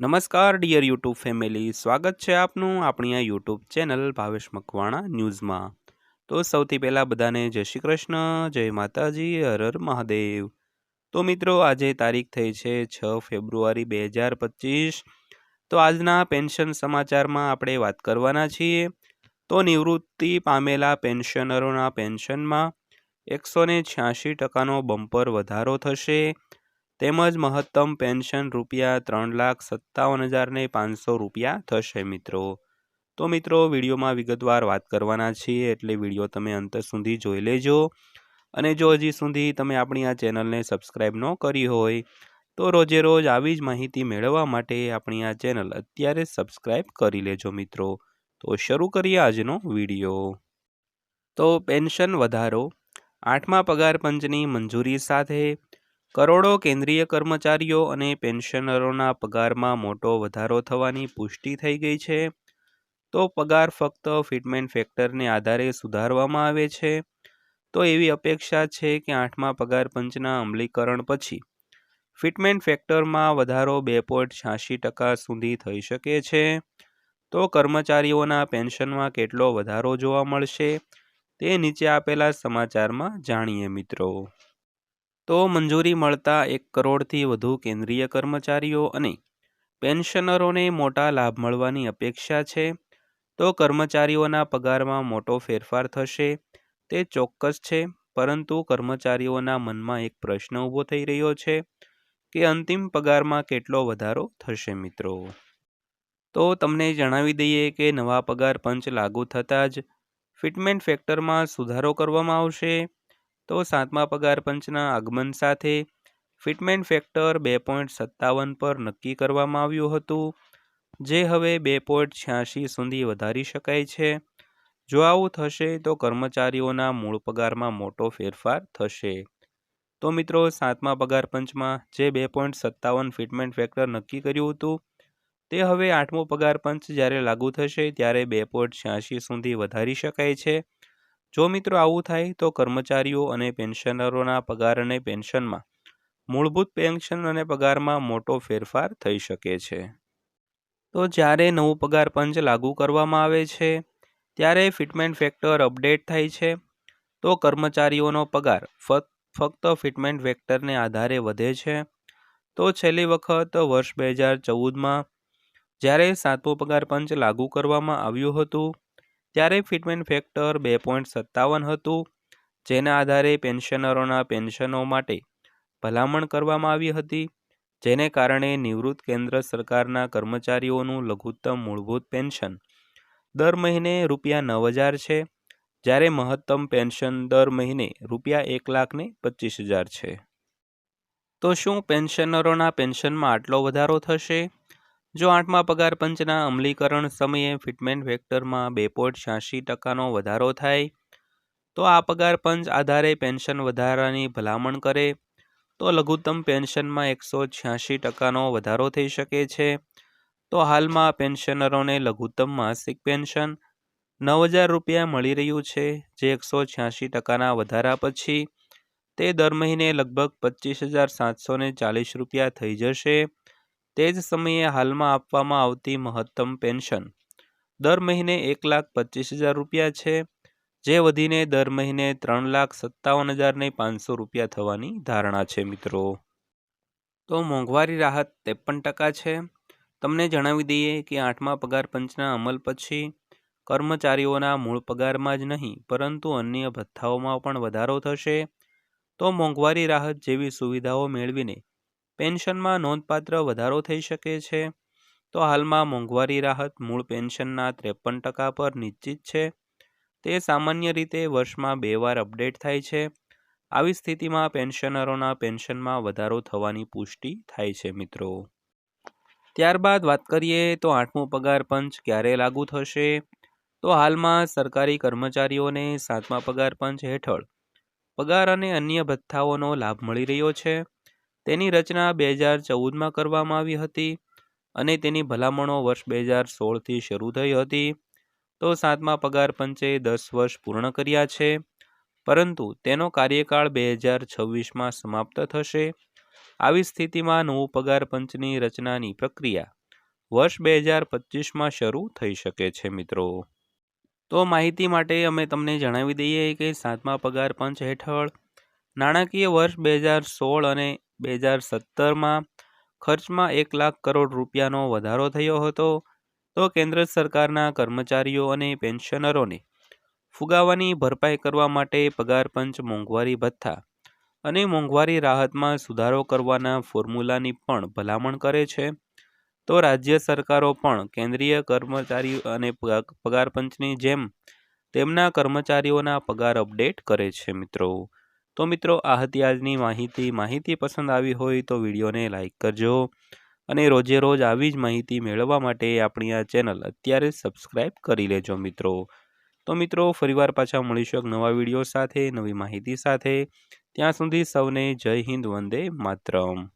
નમસ્કાર dear YouTube family સ્વાગત છે આપનું આપણી આ યુટ્યુબ ચેનલ ભાવેશ મકવાણા ન્યૂઝમાં. તો સૌથી પહેલાં બધાને જય શ્રી કૃષ્ણ, જય માતાજી, હર હર મહાદેવ. તો મિત્રો, આજે તારીખ થઈ છે છ ફેબ્રુઆરી બે હજાર પચીસ. તો આજના પેન્શન સમાચારમાં આપણે વાત કરવાના છીએ. તો નિવૃત્તિ પામેલા પેન્શનરોના પેન્શનમાં એકસો ને છ્યાસી ટકાનો બમ્પર વધારો થશે. તેમજ મહત્તમ પેન્શન રૂપિયા ત્રણ લાખ સત્તાવન હજારને પાંચસો રૂપિયા થશે મિત્રો. તો મિત્રો, વિડીયોમાં વિગતવાર વાત કરવાના છીએ, એટલે વીડિયો તમે અંત સુધી જોઈ લેજો. અને જો હજી સુધી તમે આપણી આ ચેનલને સબસ્ક્રાઈબ ન કરી હોય, તો રોજે રોજ આવી જ માહિતી મેળવવા માટે આપણી આ ચેનલ અત્યારે સબસ્ક્રાઈબ કરી લેજો મિત્રો. તો શરૂ કરીએ આજનો વીડિયો. તો પેન્શન વધારો. આઠમા પગાર પંચની મંજૂરી સાથે કરોડો કેન્દ્રીય કર્મચારીઓ અને પેન્શનરોના પગારમાં મોટો વધારો થવાની પુષ્ટિ થઈ ગઈ છે. તો પગાર ફક્ત ફિટમેન્ટ ફેક્ટરને આધારે સુધારવામાં આવે છે. તો એવી અપેક્ષા છે કે આઠમા પગાર પંચના અમલીકરણ પછી ફિટમેન્ટ ફેક્ટરમાં વધારો બે પોઈન્ટ છ્યાસી ટકા સુધી થઈ શકે છે. તો કર્મચારીઓના પેન્શનમાં કેટલો વધારો જોવા મળશે તે નીચે આપેલા સમાચારમાં જાણીએ મિત્રો. તો મંજૂરી મળતા એક કરોડથી વધુ કેન્દ્રીય કર્મચારીઓ અને પેન્શનરોને મોટા લાભ મળવાની અપેક્ષા છે. તો કર્મચારીઓના પગારમાં મોટો ફેરફાર થશે, તે ચોક્કસ છે, પરંતુ કર્મચારીઓના મનમાં એક પ્રશ્ન ઊભો થઈ રહ્યો છે કે અંતિમ પગારમાં કેટલો વધારો થશે મિત્રો? તો તમને જણાવી દઈએ કે નવા પગાર પંચ લાગુ થતાં જ ફિટમેન્ટ ફેક્ટરમાં સુધારો કરવામાં આવશે. તો સાતમા પગાર પંચના આગમન સાથે ફિટમેન્ટ ફેક્ટર બે પોઈન્ટ સત્તાવન પર નક્કી કરવામાં આવ્યું હતું, જે હવે બે પોઈન્ટ છ્યાસી સુધી વધારી શકાય છે. જો આવું થશે તો કર્મચારીઓના મૂળ પગારમાં મોટો ફેરફાર થશે. તો મિત્રો, સાતમા પગાર પંચમાં જે બે પોઈન્ટ સત્તાવન ફિટમેન્ટ ફેક્ટર નક્કી કર્યું હતું, તે હવે આઠમો પગાર પંચ જ્યારે લાગુ થશે ત્યારે બે પોઈન્ટ છ્યાસી સુધી વધારી શકાય છે. જો મિત્રો આવું થાય, તો કર્મચારીઓ અને પેન્શનરોના પગાર અને પેન્શનમાં મૂળભૂત પેન્શન અને પગારમાં મોટો ફેરફાર થઈ શકે છે. તો જ્યારે નવું પગાર પંચ લાગુ કરવામાં આવે છે, ત્યારે ફિટમેન્ટ ફેક્ટર અપડેટ થાય છે, તો કર્મચારીઓનો પગાર ફક્ત ફિટમેન્ટ ફેક્ટરને આધારે વધે છે. તો છેલ્લી વખત વર્ષ બે હજાર ચૌદમાં જ્યારે સાતમો પગાર પંચ લાગુ કરવામાં આવ્યું હતું ત્યારે ફિટમેન્ટ ફેક્ટર બે પોઈન્ટ સત્તાવન હતું, જેના આધારે પેન્શનરોના પેન્શનો માટે ભલામણ કરવામાં આવી હતી, જેને કારણે નિવૃત્ત કેન્દ્ર સરકારના કર્મચારીઓનું લઘુત્તમ મૂળભૂત પેન્શન દર મહિને રૂપિયા નવ હજાર છે, જ્યારે મહત્તમ પેન્શન દર મહિને રૂપિયા એક લાખને પચીસ હજાર છે. તો શું પેન્શનરોના પેન્શનમાં આટલો વધારો થશે? જો આઠમા પગાર પંચના અમલીકરણ સમયે ફિટમેન્ટ ફેક્ટરમાં બે પોઈન્ટ છ્યાસી ટકાનો વધારો થાય, તો આ પગાર પંચ આધારે પેન્શન વધારાની ભલામણ કરે, તો લઘુત્તમ પેન્શનમાં એકસો છ્યાસી ટકાનો વધારો થઈ શકે છે. તો હાલમાં પેન્શનરોને લઘુત્તમ માસિક પેન્શન નવ હજાર રૂપિયા મળી રહ્યું છે, જે એકસો છ્યાસી ટકાના વધારા પછી તે દર મહિને લગભગ પચીસ હજાર સાતસો ચાલીસ રૂપિયા થઈ જશે. તે જ સમયે હાલમાં આપવામાં આવતી મહત્તમ પેન્શન દર મહિને એક લાખ પચીસ હજાર રૂપિયા છે, જે વધીને દર મહિને ત્રણ લાખ સત્તાવન હજારને પાંચસો રૂપિયા થવાની ધારણા છે, મિત્રો. તો મોંઘવારી રાહત ત્રેપન ટકા છે. તમને જણાવી દઈએ કે આઠમા પગાર પંચના અમલ પછી કર્મચારીઓના મૂળ પગારમાં જ નહીં, પરંતુ અન્ય ભથ્થાઓમાં પણ વધારો થશે. તો મોંઘવારી રાહત જેવી સુવિધાઓ મેળવીને પેન્શનમાં નોંધપાત્ર વધારો થઈ શકે છે. તો હાલમાં મોંઘવારી રાહત મૂળ પેન્શનના ત્રેપન ટકા પર નિશ્ચિત છે. તે સામાન્ય રીતે વર્ષમાં બે વાર અપડેટ થાય છે. આવી સ્થિતિમાં પેન્શનરોના પેન્શનમાં વધારો થવાની પુષ્ટિ થાય છે મિત્રો. ત્યારબાદ વાત કરીએ તો આઠમું પગાર પંચ ક્યારે લાગુ થશે? તો હાલમાં સરકારી કર્મચારીઓને સાતમા પગાર પંચ હેઠળ પગાર અને અન્ય ભથ્થાઓનો લાભ મળી રહ્યો છે. તેની રચના બે હજાર ચૌદમાં કરવામાં આવી હતી અને તેની ભલામણો વર્ષ બે હજાર સોળથી શરૂ થઈ હતી. તો સાતમા પગાર પંચે દસ વર્ષ પૂર્ણ કર્યા છે, પરંતુ તેનો કાર્યકાળ બે હજાર છવ્વીસમાં સમાપ્ત થશે. આવી સ્થિતિમાં નવું પગાર પંચની રચનાની પ્રક્રિયા વર્ષ બે હજાર પચીસમાં શરૂ થઈ શકે છે, મિત્રો. તો માહિતી માટે અમે તમને જણાવી દઈએ કે સાતમા પગાર પંચ હેઠળ નાણાકીય વર્ષ બે હજાર સોળ અને બે હજાર સત્તરમાં ખર્ચમાં એક લાખ કરોડ રૂપિયાનો વધારો થયો હતો. તો કેન્દ્ર સરકારના કર્મચારીઓ અને પેન્શનરોને ફુગાવાની ભરપાઈ કરવા માટે પગાર પંચ મોંઘવારી ભથ્થા અને મોંઘવારી રાહતમાં સુધારો કરવાના ફોર્મ્યુલાની પણ ભલામણ કરે છે. તો રાજ્ય સરકારો પણ કેન્દ્રીય કર્મચારીઓ અને પગાર પંચની જેમ તેમના કર્મચારીઓના પગાર અપડેટ કરે છે મિત્રો. તો મિત્રો, આ હતી આજની માહિતી. માહિતી પસંદ આવી હોય તો વિડીયોને લાઇક કરજો અને રોજે રોજ આવી જ માહિતી મેળવવા માટે આપણી આ ચેનલ અત્યારે સબસ્ક્રાઈબ કરી લેજો મિત્રો. તો મિત્રો, ફરીવાર પાછા મળીશું એક નવા વીડિયો સાથે, નવી માહિતી સાથે. ત્યાં સુધી સૌને જય હિન્દ, વંદે માતરમ.